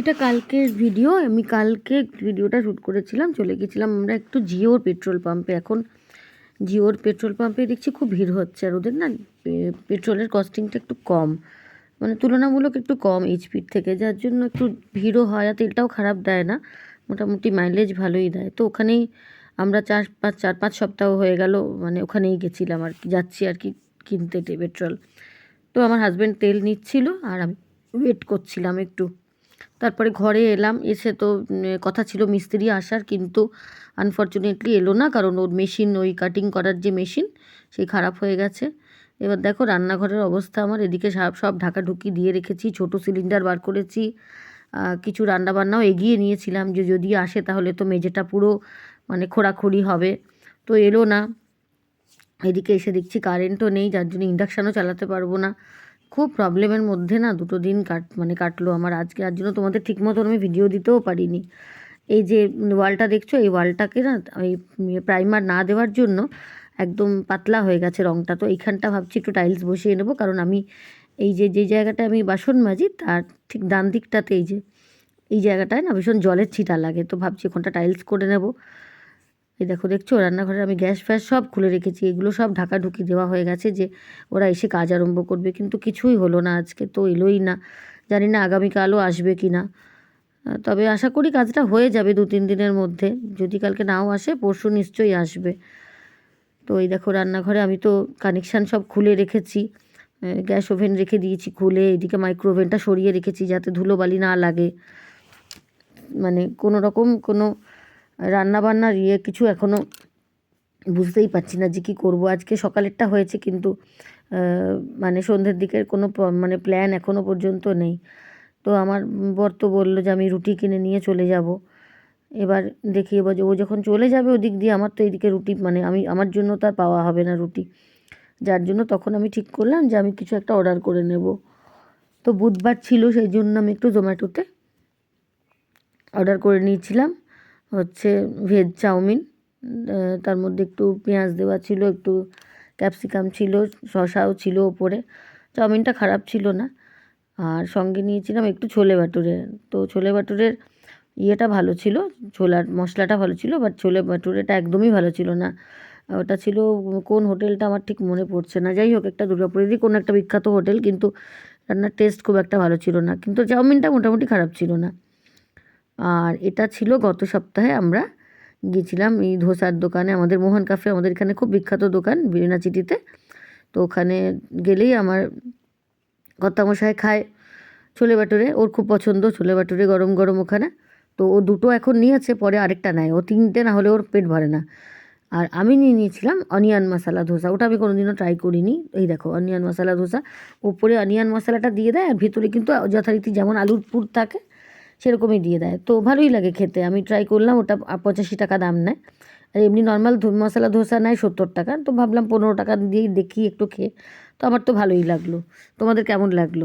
এটা কালকের ভিডিও আমি কালকে ভিডিওটা শ্যুট করেছিলাম, চলে গেছিলাম আমরা একটু জিওর পেট্রোল পাম্পে এখন জিওর পেট্রোল পাম্পে দেখছি খুব ভিড় হচ্ছে, আর ওদের না পেট্রোলের কস্টিংটা একটু কম। মানে তুলনামূলক একটু কম এইচপির থেকে, যার জন্য একটু ভিড়ও হয়, আর তেলটাও খারাপ দেয় না। মোটামুটি মাইলেজ ভালোই দেয়। তো ওখানেই আমরা চার, পাঁচ চার, পাঁচ সপ্তাহ হয়ে গেল মানে ওখানেই গেছিলাম আর কি, যাচ্ছি আর কি কিনতে পেট্রোল তো আমার হাজব্যান্ড তেল নিচ্ছিল, আর আমি ওয়েট করছিলাম একটু। তারপরে ঘরে এলাম, এসে তো কথা ছিল মিস্ত্রি আসার, কিন্তু আনফর্চুনেটলি এলো না, কারণ ওর মেশিন ওই কাটিং করার যে মেশিন সেই খারাপ হয়ে গেছে। এবার দেখো রান্নাঘরের অবস্থা আমার, এদিকে সব সব ঢাকা ঢুকি দিয়ে রেখেছি, ছোট সিলিন্ডার বার করেছি কিছু রান্নাবান্নাও এগিয়ে নিয়েছিলাম, যে যদি আসে তাহলে তো মেঝেটা পুরো মানে খোঁড়াখুড়ি হবে। তো এলো না, এদিকে এসে দেখছি কারেন্টও নেই, যার জন্য ইন্ডাকশানও চালাতে পারব না। খুব প্রবলেমের মধ্যে না দুটো দিন কাট মানে কাটলো আমার আজকে। আর জন্য তোমাদের ঠিক মতন আমি ভিডিও দিতেও পারিনি। এই যে ওয়ালটা দেখছ, এই ওয়ালটাকে না ওই প্রাইমার না দেওয়ার জন্য একদম পাতলা হয়ে গেছে রঙটা তো এইখানটা ভাবছি একটু টাইলস বসিয়ে নেব, কারণ আমি এই যে যে জায়গাটা আমি বাসন মাজি, তার ঠিক ডান দিকটাতে এই যে, এই জায়গাটায় না ভীষণ জলের ছিটা লাগে। তো ভাবছি ওখানটা টাইলস করে নেব। এই দেখো, দেখছ? রান্নাঘরে আমি গ্যাস ফ্যাস সব খুলে রেখেছি। এগুলো সব ঢাকা ঢুকি দেওয়া হয়ে গেছে যে ওরা এসে কাজ আরম্ভ করবে। কিন্তু কিছুই হলো না আজকে, তো এলোই না। জানি না আগামীকালও আসবে কি না। তবে আশা করি কাজটা হয়ে যাবে দু তিন দিনের মধ্যে। যদি কালকে নাও আসে, পরশু নিশ্চয়ই আসবে। তো এই দেখো, রান্নাঘরে আমি তো কানেকশান সব খুলে রেখেছি। গ্যাস ওভেন রেখে দিয়েছি খুলে, এদিকে মাইক্রো ওভেনটা সরিয়ে রেখেছি যাতে ধুলোবালি না লাগে। মানে কোনো রকম কোনো রান্না বান্নার ইয়ে কিছু এখনও বুঝতেই পারছি না যে কী করব। আজকে সকালেরটা হয়েছে কিন্তু মানে সন্ধ্যের দিকের কোনো মানে প্ল্যান এখনও পর্যন্ত নেই। তো আমার বর তো বলল যে আমি রুটি কিনে নিয়ে চলে যাব। এবার দেখি, এবার যে ও যখন চলে যাবে ওদিক দিয়ে, আমার তো এদিকে রুটি মানে আমি, আমার জন্য তার পাওয়া হবে না রুটি। যার জন্য তখন আমি ঠিক করলাম যে আমি কিছু একটা অর্ডার করে নেব। তো বুধবার ছিল, সেই জন্য আমি একটু জোম্যাটোতে অর্ডার করে নিয়েছিলাম। হচ্ছে ভেজ চাউমিন তার মধ্যে একটু পেঁয়াজ দেওয়া ছিল, একটু ক্যাপসিকাম ছিল, শসাও ছিল ওপরে। চাউমিনটা খারাপ ছিল না। আর সঙ্গে নিয়েছিলাম একটু ছোলে ভাটুরে। তো ছোলে ভাটুরের ইয়েটা ভালো ছিল, ছোলার মশলাটা ভালো ছিল বাট ছোলে ভাটুরেটা একদমই ভালো ছিল না। ওটা ছিল, কোন হোটেলটা আমার ঠিক মনে পড়ছে না। যাই হোক, একটা দুর্গাপুরেরই কোনো একটা বিখ্যাত হোটেল, কিন্তু রান্নার টেস্ট খুব একটা ভালো ছিল না। কিন্তু চাউমিনটা মোটামুটি খারাপ ছিল না। আর এটা ছিল গত সপ্তাহে আমরা গিয়েছিলাম এই ধোসার দোকানে। আমাদের মোহন কাফে আমাদের এখানে খুব বিখ্যাত দোকান বিরিনাচিটিতে তো ওখানে গেলেই আমার কর্তামশাই খায় ছোলে বাটুরে ওর খুব পছন্দ ছোলে বাটুরে গরম গরম ওখানে। তো ও দুটো এখন নিয়েছে, পরে আরেকটা নেয়। ও তিনটে না হলে ওর পেট ভরে না। আর আমি নিয়ে নিয়েছিলাম অনিয়ন মশলা ধোসা। ওটা আমি কোনোদিনও ট্রাই করিনি। এই দেখো, অনিয়ন মশলা ধোসা। ওপরে অনিয়ন মশলাটা দিয়ে দেয়, আর ভিতরে কিন্তু যথারীতি যেমন আলুর পুর থাকে সেরকমই দিয়ে দেয়। তো ভালোই লাগে খেতে। আমি ট্রাই করলাম, ওটা পঁচাশি টাকা দাম নেয়। আর এমনি নর্মাল মশলা ধোসা নেয় সত্তর টাকা। তো ভাবলাম পনেরো টাকা দিয়েই দেখি একটু খেয়ে। তো আমার তো ভালোই লাগল। তোমাদের কেমন লাগল?